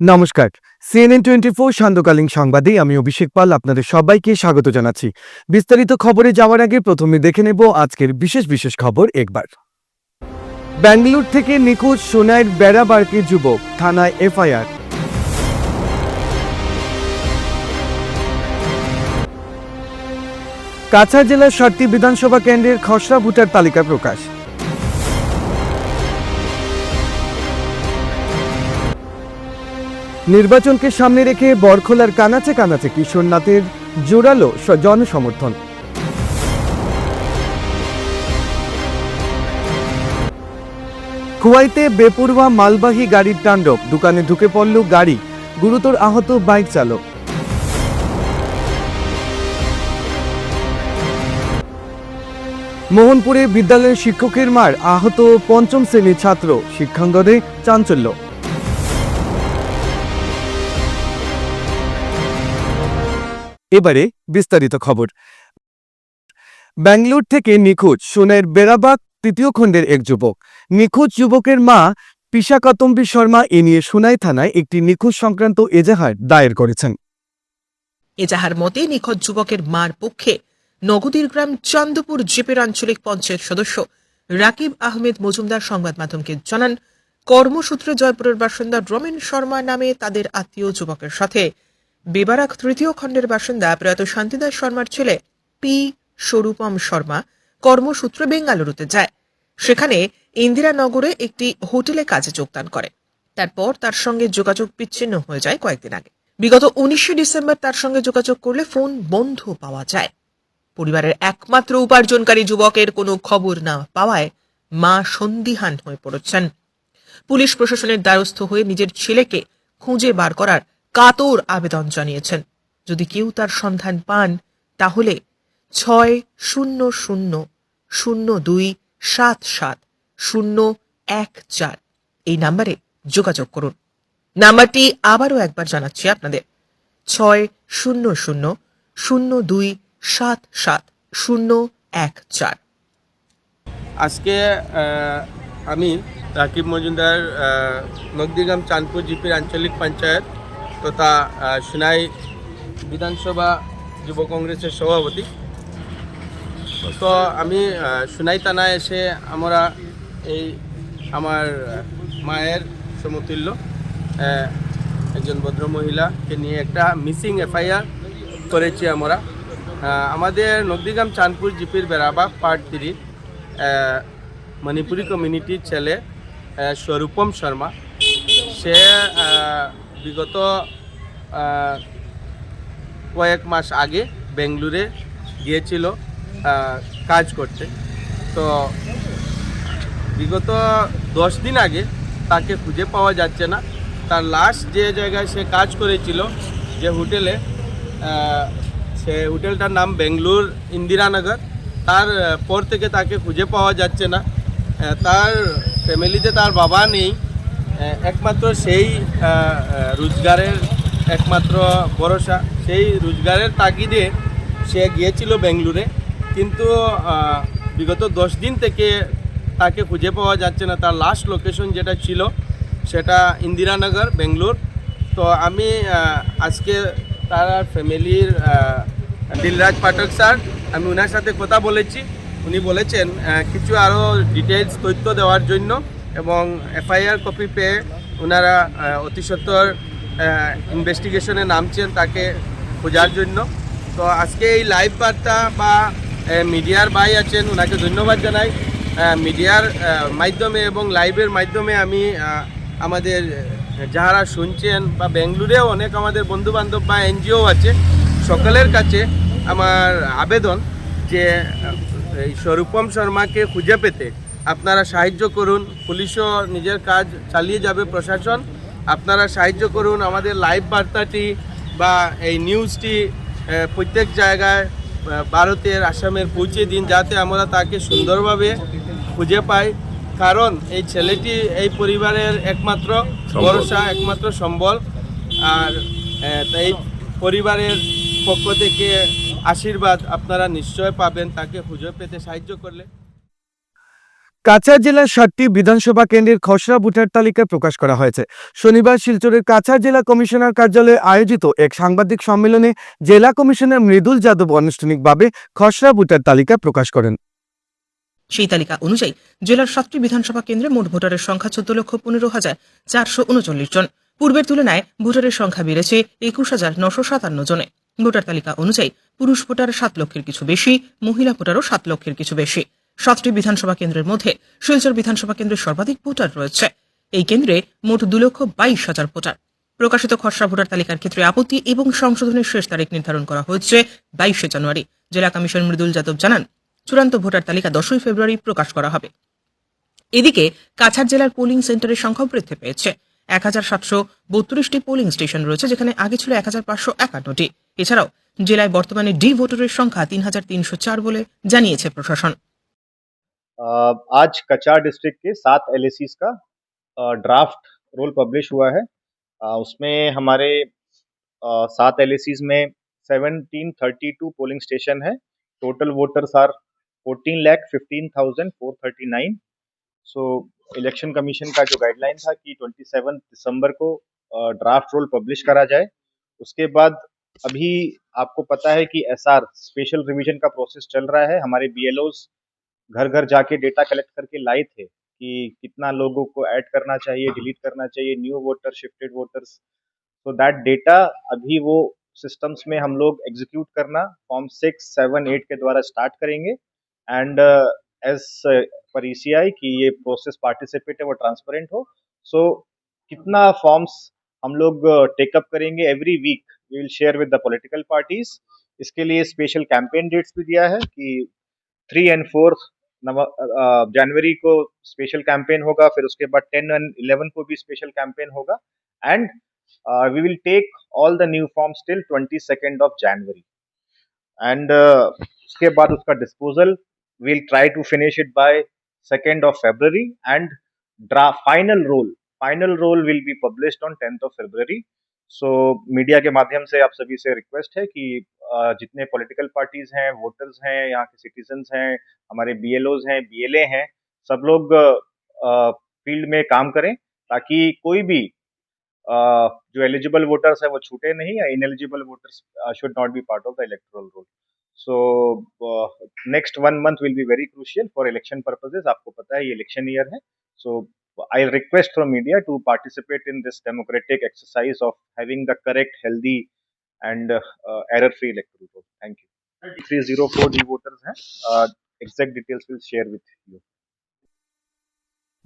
নমস্কার। CNN twenty four সান্ধ্যকালীন সংবাদে আমি অভিষেক পাল আপনাদের সবাইকে স্বাগত জানাচ্ছি। বিস্তারিত খবরে যাওয়ার আগে প্রথমে দেখে নেব আজকের বিশেষ বিশেষ খবর একবার। ব্যাঙ্গালোর থেকে নিখোঁজ সোনাইয়ের বেড়াবাড়কে যুবক, থানায় এফআইআর। কাছাড় জেলার সাতটি বিধানসভা কেন্দ্রের খসড়া ভোটার তালিকা প্রকাশ। নির্বাচনকে সামনে রেখে বরখোলার কানাচে কানাচে কিশোরনাথের জোরালো জনসমর্থন। কুয়াইতে বেপরোয়া মালবাহী গাড়ির তাণ্ডব, দোকানে ঢুকে পড়ল গাড়ি, গুরুতর আহত বাইক চালক। মোহনপুরে বিদ্যালয়ের শিক্ষকের মার আহত পঞ্চম শ্রেণির ছাত্র, শিক্ষাঙ্গনে চাঞ্চল্য। এবারে বিস্তারিত খবর। ব্যাঙ্গালোর থেকে নিখোঁজ সোনাইয়ের বেড়াবাগ তৃতীয় খণ্ডের এক যুবক। নিখোঁজ যুবকের মা পিসাকতম্বী শর্মা এ নিয়ে সোনাই থানায় একটি নিখোঁজ সংক্রান্ত এজাহার দায়ের করেছেন। এজাহার মতে, নিখোঁজ যুবকের মার পক্ষে নগদীর গ্রাম চন্দ্রপুর জিপের আঞ্চলিক পঞ্চায়েত সদস্য রাকিব আহমেদ মজুমদার সংবাদ মাধ্যমকে জানান, কর্মসূত্রে জয়পুরের বাসিন্দা রমেন শর্মা নামে তাদের আত্মীয় যুবকের সাথে বেবারাক তৃতীয় খণ্ডের বাসিন্দা প্রয়াত শান্তিদাস শর্মার ছেলে পি. স্বরূপম শর্মা কর্মসূত্রে বেঙ্গালুরুতে যায়। সেখানে ইন্দিরানগরে একটি হোটেলে কাজে যোগদান করে। তারপর তার সঙ্গে যোগাযোগ বিচ্ছিন্ন হয়ে যায় কয়েকদিন আগে। বিগত উনিশে ডিসেম্বর তার সঙ্গে যোগাযোগ করলে ফোন বন্ধ পাওয়া যায়। পরিবারের একমাত্র উপার্জনকারী যুবকের কোনো খবর না পাওয়ায় মা সন্দিহান হয়ে পড়েছেন। পুলিশ প্রশাসনের দ্বারস্থ হয়ে নিজের ছেলেকে খুঁজে বার করার কাতর আবেদন জানিয়েছেন। যদি কেউ তার সন্ধান পান তাহলে ছয় শূন্য শূন্য শূন্য দুই সাত সাত শূন্য এক চার এই নাম্বারে যোগাযোগ করুন। নাম্বারটি আবারও একবার জানাচ্ছি আপনাদের। ছয় শূন্য শূন্য শূন্য দুই সাত সাত শূন্য এক চার। আজকে আমি রাকিব মজুমদার আহ, নকদিগ্রাম চাঁদপুর জিপির আঞ্চলিক পঞ্চায়েত তথা সুনাই বিধানসভা যুব কংগ্রেসের সভাপতি। তো আমি সুনাই থানায় এসে আমরা এই আমার মায়ের সমতুল্য একজন ভদ্র মহিলাকে নিয়ে একটা মিসিং এফআইআর করেছি আমরা। আমাদের নদীগ্রাম চাঁদপুর জিপির বেড়াবাগ পার্ট থ্রি মণিপুরি কমিউনিটির ছেলে স্বরূপম শর্মা। সে বিগত কয়েক মাস আগে বেঙ্গলুরে গিয়েছিল কাজ করতে। তো বিগত দশ দিন আগে তাকে খুঁজে পাওয়া যাচ্ছে না। তার লাস্ট যে জায়গায় সে কাজ করেছিল, যে হোটেলে সে হোটেলটার নাম বেঙ্গলুর ইন্দিরানগর তার পর থেকে তাকে খুঁজে পাওয়া যাচ্ছে না। তার ফ্যামিলিতে তার বাবা নেই। একমাত্র সেই রোজগারের একমাত্র ভরসা। সেই রোজগারের তাগিদে সে গিয়েছিল বেঙ্গলুরে। কিন্তু বিগত দশ দিন থেকে তাকে খুঁজে পাওয়া যাচ্ছে না। তার লাস্ট লোকেশন যেটা ছিল, সেটা ইন্দিরানগর, বেঙ্গলোর। তো আমি আজকে তার ফ্যামিলির দিলরাজ পাঠক স্যার, আমি ওনার সাথে কথা বলেছি। উনি বলেছেন কিছু আরও ডিটেলস তথ্য দেওয়ার জন্য। এবং এফআইআর কপি পেয়ে ওনারা আহ, অতি সত্বর ইনভেস্টিগেশনে নামছেন তাকে খোঁজার জন্য। তো আজকে এই লাইভ বার্তা বা মিডিয়ার ভাই আছেন ওনাকে ধন্যবাদ জানাই। মিডিয়ার মাধ্যমে এবং লাইভের মাধ্যমে আমি আমাদের যারা শুনছেন বা বেঙ্গলুরেও অনেক আমাদের বন্ধু বান্ধব বা এনজিও আছে সকলের কাছে আমার আবেদন যে এই স্বরূপম শর্মাকে খুঁজে পেতে আপনারা সাহায্য করুন পুলিশও নিজের কাজ চালিয়ে যাবে প্রশাসন। আপনারা সাহায্য করুন আমাদের লাইভ বার্তাটি বা এই নিউজটি প্রত্যেক জায়গায় ভারতের আসামের পৌঁছে দিন যাতে আমরা তাকে সুন্দরভাবে খুঁজে পাই। কারণ এই ছেলেটি এই পরিবারের একমাত্র ভরসা একমাত্র সম্বল। আর এই পরিবারের পক্ষ থেকে আশীর্বাদ আপনারা নিশ্চয় পাবেন তাকে খুঁজে পেতে সাহায্য করলে। কাছাড় জেলার সাতটি বিধানসভা কেন্দ্রের খসড়া ভোটার তালিকা প্রকাশ করা হয়েছে। শনিবার শিলচরের কাছাড় জেলা কমিশনার কার্যালয়ে আয়োজিত এক সাংবাদিক সম্মেলনে জেলা কমিশনার মৃদুল যাদব আনুষ্ঠানিকভাবে খসড়া ভোটার তালিকা প্রকাশ করেন। সেই তালিকা অনুযায়ী জেলার সাতটি বিধানসভা কেন্দ্রে মোট ভোটারের সংখ্যা চোদ্দ লক্ষ পনেরো হাজার চারশো উনচল্লিশ জন। পূর্বের তুলনায় ভোটারের সংখ্যা বেড়েছে একুশ হাজার নশো সাতান্ন জনে। ভোটার তালিকা অনুযায়ী পুরুষ ভোটার সাত লক্ষের কিছু বেশি, মহিলা ভোটারও সাত লক্ষের কিছু বেশি। সাতটি বিধানসভা কেন্দ্রের মধ্যে শিলচর বিধানসভা কেন্দ্রে সর্বাধিক ভোটার রয়েছে। এই কেন্দ্রে মোট দু লক্ষ বাইশ হাজার ভোটার। প্রকাশিত খসড়া ভোটার তালিকার ক্ষেত্রে আপত্তি এবং সংশোধনের শেষ তারিখ নির্ধারণ করা হয়েছে বাইশে জানুয়ারি। জেলা কমিশন মৃদুল যাদব জানান, চূড়ান্ত ভোটার তালিকা দশই ফেব্রুয়ারি প্রকাশ করা হবে। এদিকে কাছাড় জেলার পোলিং সেন্টারের সংখ্যা বৃদ্ধি পেয়েছে। এক হাজার সাতশো বত্রিশটি পোলিং স্টেশন রয়েছে, যেখানে আগে ছিল এক হাজার পাঁচশো একান্নটি। এছাড়াও জেলায় বর্তমানে ডি ভোটারের সংখ্যা তিন হাজার তিনশো চার বলে জানিয়েছে প্রশাসন। आज कचार डिस्ट्रिक्ट के सात एल का ड्राफ्ट रोल पब्लिश हुआ है। उसमें हमारे सात एल में seventeen thirty two polling station है। Total voters are fourteen lakh fifteen thousand four thirty nine so election commission का जो गाइडलाइन था कि ट्वेंटी सेवन दिसंबर को ड्राफ्ट रोल पब्लिश करा जाए। उसके बाद अभी आपको पता है कि एसआर स्पेशल रिवीजन का प्रोसेस चल रहा है। हमारे बी घर घर जाके डेटा कलेक्ट करके लाए थे कि कितना लोगों को ऐड करना चाहिए डिलीट करना चाहिए न्यू वोटर शिफ्टेड वोटर्स तो दैट डेटा अभी वो सिस्टम्स में हम लोग एग्जीक्यूट करना फॉर्म सिक्स सेवन एट के द्वारा स्टार्ट करेंगे। एंड एज पर ईसीआई कि ये प्रोसेस पार्टिसिपेट है वो ट्रांसपेरेंट हो। सो so, कितना फॉर्म्स हम लोग टेकअप करेंगे every week we will share with the political parties इसके लिए स्पेशल कैंपेन डेट्स भी दिया है कि थ्री एंड फोर्थ जनवरी को स्पेशल कैंपेन होगा, फिर उसके बाद टेन एंड इलेवन को भी स्पेशल कैंपेन होगा and we will take all the new form still twenty second of January and उसके बाद उसका disposal will try to finish it by second of February and final roll final roll will be publish on tenth of February so media के माध्यम से आप सभी से request है कि जितने पॉलिटिकल पार्टीज़ हैं वोटर्स हैं, यहाँ के सिटीजन्स हैं, हमारे बी हैं बीएलए हैं, सब लोग फ़ील्ड में काम करें ताकि कोई भी जो एलिजिबल वोटर्स है वो छूटे नहीं या ineligible voters should not be part of the electoral roll so next one month will be very crucial for election purposes आपको पता है ये इलेक्शन ईयर है. सो I request from media to participate in this democratic exercise of having the correct, healthy, and uh, uh, error-free electoral vote. Thank you. 304 D voters Uh, exact details will share with you.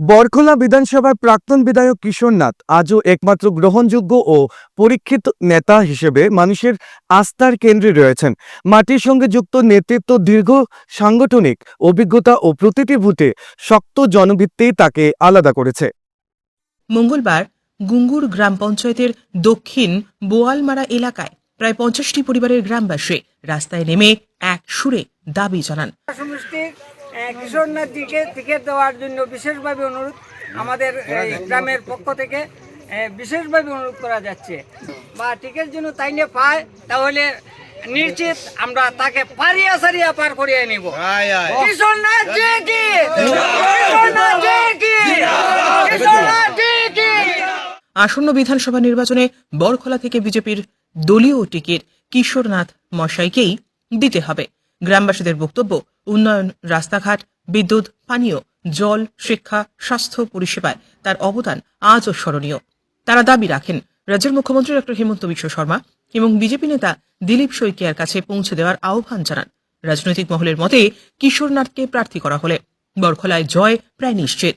Borkhola বিধানসভার প্রাক্তন বিধায়ক কিশোর নাথ আজও একমাত্র গ্রহণযোগ্য ও পরীক্ষিত নেতা হিসেবে মানুষের আস্থার কেন্দ্রে রয়েছেন। মাটির সঙ্গে যুক্ত নেতৃত্ব দীর্ঘ সাংগঠনিক অভিজ্ঞতা ও প্রতিটি ভূতে শক্ত জনভিত্তি তাকে আলাদা করেছে। মঙ্গলবার গুঙ্গুর গ্রাম পঞ্চায়েতের দক্ষিণ বোয়ালমারা এলাকায় প্রায় পঞ্চাশটি পরিবারের গ্রামবাসী রাস্তায় নেমে এক সুরে দাবি জানান। কিশোরনাথ দিকে টিকিট দেওয়ার জন্য বিশেষভাবে অনুরোধ আমাদের এই, গ্রামের পক্ষ থেকে বিশেষভাবে অনুরোধ করা যাচ্ছে। বা টিকিট যেন তাইলে পায় তাহলে নিশ্চিত আমরা তাকে পারিয়া সারিয়া পার করিয়ে নিব। কিশোরনাথ জি কি কিশোরনাথ জি কি কিশোরনাথ জি কি আসন্ন বিধানসভা নির্বাচনে বরখোলা থেকে বিজেপির দলীয় টিকিট কিশোরনাথ মশাইকেই দিতে হবে। গ্রামবাসীদের বক্তব্য উন্নয়ন রাস্তাঘাট বিদ্যুৎ পানীয় জল শিক্ষা স্বাস্থ্য পরিষেবায় তার অবদান আজও স্মরণীয় তারা দাবি রাখেন রাজ্যের মুখ্যমন্ত্রী ডক্টর হেমন্ত বিশ্ব শর্মা এবং বিজেপি নেতা দিলীপ শইকিয়ার কাছে পৌঁছে দেওয়ার আহ্বান জানান রাজনৈতিক মহলের মতে কিশোরনাথকে প্রার্থী করা হলে বরখলায় জয় প্রায় নিশ্চিত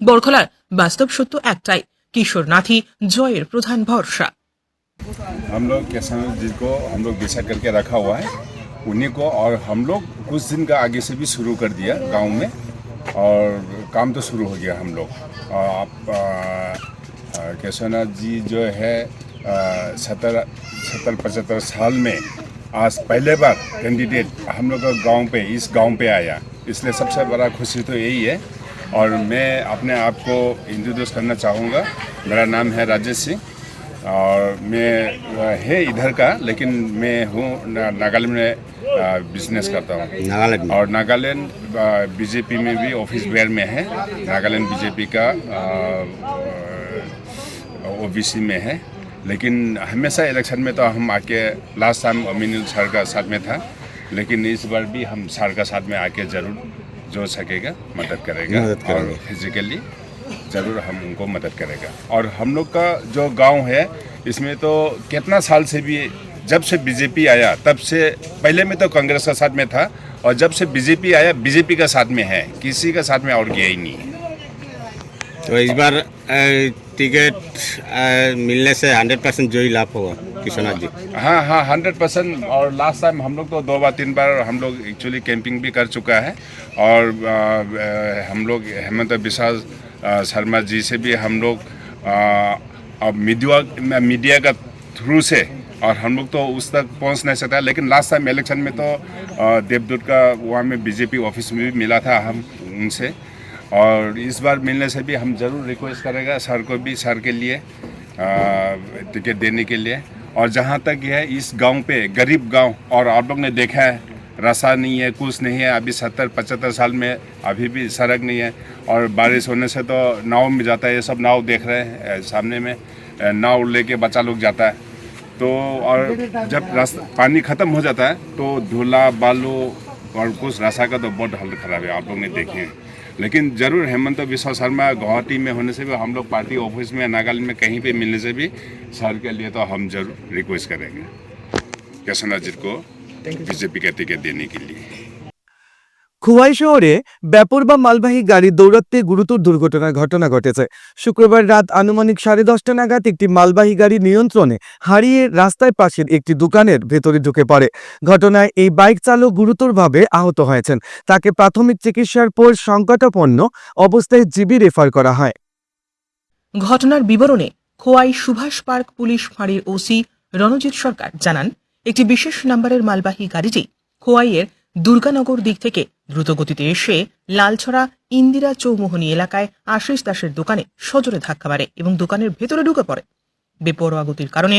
বরখলার বাস্তব সত্য একটাই কিশোরনাথই জয়ের প্রধান ভরসা हम लोग किसान जी को हम लोग डिसाइड करके रखा हुआ है उन्हीं को और हम लोग कुछ दिन का आगे से भी शुरू कर दिया गाँव में और काम तो शुरू हो गया हम लोग। आप केशवनाथ जी जो है सत्तर सत्तर, पचहत्तर साल में आज पहले बार कैंडिडेट हम लोग का गाँव पे, इस गाँव पे आया। इसलिए सबसे बड़ा खुशी तो यही है और मैं अपने आप को इंट्रोड्यूस करना चाहूँगा। मेरा नाम है राजेश सिंह। मैं है इधर का लेकिन मैं हूँ ना- नागालैंड में बिज़नेस करता हूँ। नागालैंड और नागालैंड बीजेपी में भी ऑफ़िस वेयर में है। नागालैंड बीजेपी का ओबीसी में है। लेकिन हमेशा इलेक्शन में तो हम आके लास्ट टाइम अमीनुल सर का साथ में था। लेकिन इस बार भी हम सर का साथ में आके ज़रूर जो सकेगा मदद करेगा। मदद। और फिजिकली ज़रूर हम उनको मदद करेगा। और हम लोग का जो गाँव है इसमें तो कितना साल से भी जब से बीजेपी आया तब से पहले में तो कांग्रेस का साथ में था और जब से बीजेपी आया बीजेपी का साथ में है किसी का साथ में और गया ही नहीं है। तो इस बार टिकट मिलने से हंड्रेड परसेंट जो ही लाभ होगा किशोनाथ जी। हाँ हाँ हंड्रेड परसेंट और लास्ट टाइम हम लोग तो दो बार तीन बार हम लोग एक्चुअली कैंपिंग भी कर चुका है और आ, आ, हम लोग हेमंत विश्वास शर्मा जी से भी हम लोग अब मीडिया मीडिया का थ्रू से और हम लोग तो उस तक पहुँच नहीं सकता लेकिन लास्ट टाइम इलेक्शन में तो देवदूत का वहाँ में बीजेपी ऑफ़िस में भी मिला था हम, उनसे। और इस बार मिलने से भी हम ज़रूर रिक्वेस्ट करेगा सर को भी सर के लिए टिकट देने के लिए। और जहाँ तक है इस गाँव पे गरीब गाँव और आप लोग ने देखा है रास्ता नहीं है, कुछ नहीं है। अभी सत्तर, पचहत्तर साल में अभी भी सड़क नहीं है। और बारिश होने से तो नाव में जाता है, ये सब नाव देख रहे हैं सामने में नाव लेके बच्चा लोग जाता है। तो और जब रास्ता पानी ख़त्म हो जाता है तो धूला, बालू और कुछ रास्ता का तो बहुत हालत ख़राब है, आप लोग ने देखे हैं। लेकिन ज़रूर हेमंत बिश्वा शर्मा गुवाहाटी में होने से भी, हम लोग पार्टी ऑफ़िस में, नागालैंड में कहीं पे मिलने से भी, सर के लिए तो हम ज़रूर रिक्वेस्ट करेंगे। केशवनाथ जी को बीजेपी का टिकट देने के लिए খোয়াই শহরে ব্যাপর বা মালবাহী গাড়ির দৌরাত্মে গুরুতর দুর্ঘটনার ঘটনা ঘটেছে শুক্রবার রাত আনুমানিক সাড়ে দশটা নাগাদ একটি মালবাহী গাড়ি নিয়ন্ত্রণে হারিয়ে রাস্তায় পাশের একটি দোকানের ভেতরে ঢুকে পড়ে ঘটনায় এই বাইক চালক গুরুতরভাবে আহত হয়েছেন তাকে প্রাথমিক চিকিৎসার পর সংকটাপন্ন অবস্থায় জিবি রেফার করা হয় ঘটনার বিবরণে খোয়াই সুভাষ পার্ক পুলিশ ফাঁড়ির ওসি রণজিৎ সরকার জানান একটি বিশেষ নাম্বারের মালবাহী গাড়িটি খোয়াইয়ের দুর্গানগর দিক থেকে দ্রুতগতিতে এসে লালছড়া ইন্দিরা চৌমোহনী এলাকায় আশিস দাসের দোকানে সজোরে ধাক্কা মারে এবং দোকানের ভেতরে ঢুকে পড়ে। বেপরোয়া গতির কারণে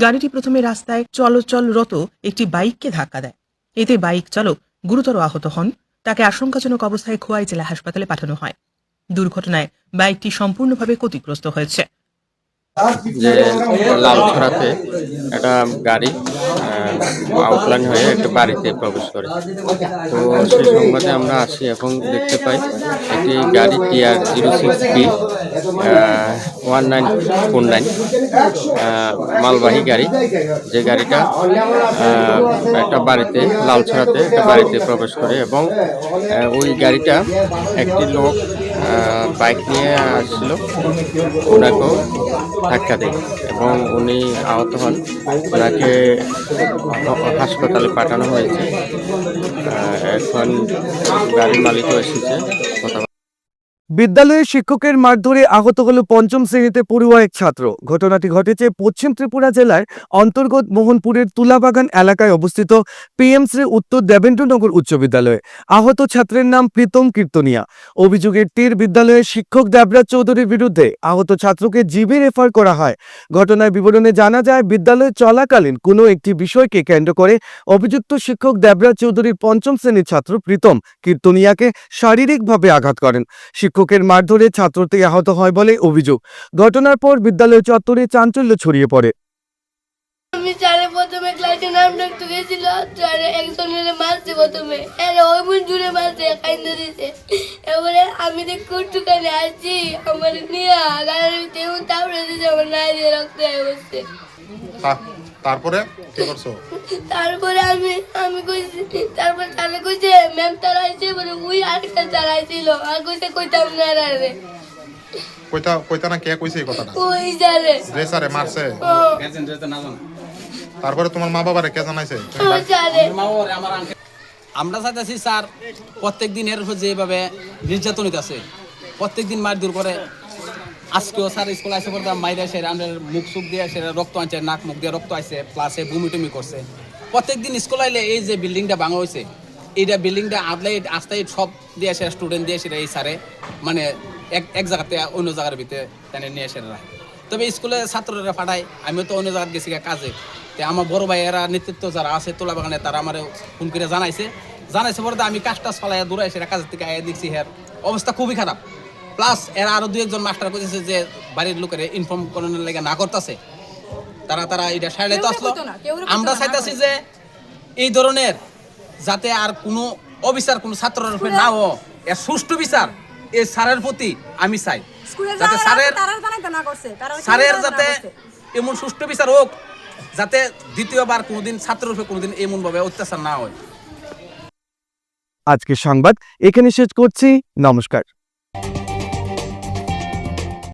গাড়িটি প্রথমে রাস্তায় চলচলরত একটি বাইককে ধাক্কা দেয়। এতে বাইক চালক গুরুতর আহত হন। তাকে আশঙ্কাজনক অবস্থায় খোয়াই জেলা হাসপাতালে পাঠানো হয়। দুর্ঘটনায় বাইকটি সম্পূর্ণভাবে ক্ষতিগ্রস্ত হয়েছে। যে লালছড়াতে একটা গাড়ি আউটলাইন হয়ে একটা বাড়িতে প্রবেশ করে। তো সেই সংবাদে আমরা আসি এবং দেখতে পাই একটি গাড়ি T R zero six B one nine four nine মালবাহী গাড়ি। যে গাড়িটা একটা বাড়িতে, লালছড়াতে একটা বাড়িতে প্রবেশ করে এবং ওই গাড়িটা একটি লোক বাইক নিয়ে আসছিল ওনাকেও ধাক্কা দেয় এবং উনি আহত হন। ওনাকে হাসপাতালে পাঠানো হয়েছে। এখন গাড়ির মালিকও এসেছে। কথা বিদ্যালয়ের শিক্ষকের মারধরে আহত হল পঞ্চম শ্রেণীতে পড়ুয়া এক ছাত্র। ঘটনাটি ঘটেছে পশ্চিম ত্রিপুরা জেলার অন্তর্গত মোহনপুরের তুলাবাগান এলাকায় অবস্থিত পিএমসি উত্তর দেবেন্দ্রনগর উচ্চ বিদ্যালয়ে। আহত ছাত্রের নাম প্রীতম কীর্তনিয়া। অভিযোগের তীর বিদ্যালয়ের শিক্ষক দেবরাজ চৌধুরীর বিরুদ্ধে আহত ছাত্রকে জিবি রেফার করা হয়। ঘটনার বিবরণে জানা যায়, বিদ্যালয়ে চলাকালীন কোনো একটি বিষয়কে কেন্দ্র করে অভিযুক্ত শিক্ষক দেবরাজ চৌধুরীর পঞ্চম শ্রেণির ছাত্র প্রীতম কীর্তনিয়াকে শারীরিকভাবে আঘাত করেন। শিক্ষকের মারধরে ছাত্রটি আহত হয় বলে অভিযোগ। ঘটনার পর বিদ্যালয় চত্বরে চাঞ্চল্য ছড়িয়ে পড়ে। প্রথমে ক্লাসে নাম ডাকতে গেছিল স্যারে একজনের মারছে প্রথমে এরা ওই মন জুড়ে মারছে কাইন্দে দিছে। এবারে আমি দেখে একটুখানি আসছি আমার নিয়ে গাড়ির ভিতরে তারপরে দিছে আমার নাই দিয়ে রক্ত হয়ে বসছে তারপরে কি করছ? তারপরে আমি আমি কইছি তারপর স্যারে কইছে ম্যাম তারাইছে বলে ওই আরেকটা চালাইছিল। আর কইছে কইতাম না রে কইতা কইতা না কে কইছে এই কথাটা? ওই যে স্যারে মারছে। ও। তারপরে তোমার মা বাবারে কে জানাইছে? আমরা চাইতেছি, স্যার প্রত্যেক দিন এর যেভাবে নির্যাতনিত আছে প্রত্যেক দিন মারধর করে। আজকেও স্যার স্কুল আসে পড়তাম মাইরে আসে আমাদের মুখ সুখ দিয়ে আসে রক্ত আনছে, নাক মুখ দিয়ে রক্ত আসে প্লাসে বমি টুমি করছে। প্রত্যেক দিন স্কুল আইলে এই যে বিল্ডিংটা ভাঙা হয়েছে এইটা বিল্ডিংটা আদলাই আস্তাই সব দিয়ে আসে স্টুডেন্ট দিয়ে আসে এই স্যারে মানে এক এক জায়গাতে অন্য জায়গার ভিতরে নিয়ে রাখে তবে স্কুলে ছাত্ররা পাঠায় আমিও তো অন্য জায়গায় গেছি কাজে। তো আমার বড় ভাইয়েরা নেতৃত্ব যারা আছে তোলা বাগানে তারা আমার ফোন করে জানাইছে। জানাইছে পরে আমি কাজ টাজ ফালাই দূরে সেটা কাজের থেকে আয়া দেখছি হ্যাঁ অবস্থা খুবই খারাপ। প্লাস এরা আরও দুই একজন মাস্টার করেছে যে বাড়ির লোকের ইনফর্ম করানোর লেগে না করতেছে। তারা তারা এটা সাইলাইতে আসলো। আমরা চাইতেছি যে এই ধরনের যাতে আর কোনো অবিচার কোনো ছাত্রের উপরে না হো এর সুষ্ঠু বিচার এই স্যারের প্রতি আমি চাই। যাতে স্যারের স্যারের যাতে এমন সুষ্ঠু বিচার হোক যাতে দ্বিতীয়বার কোনোদিন, ছাত্রের উপরে কোনোদিন এমনভাবে অত্যাচার না হয়। আজকের সংবাদ এখানে শেষ করছি। নমস্কার।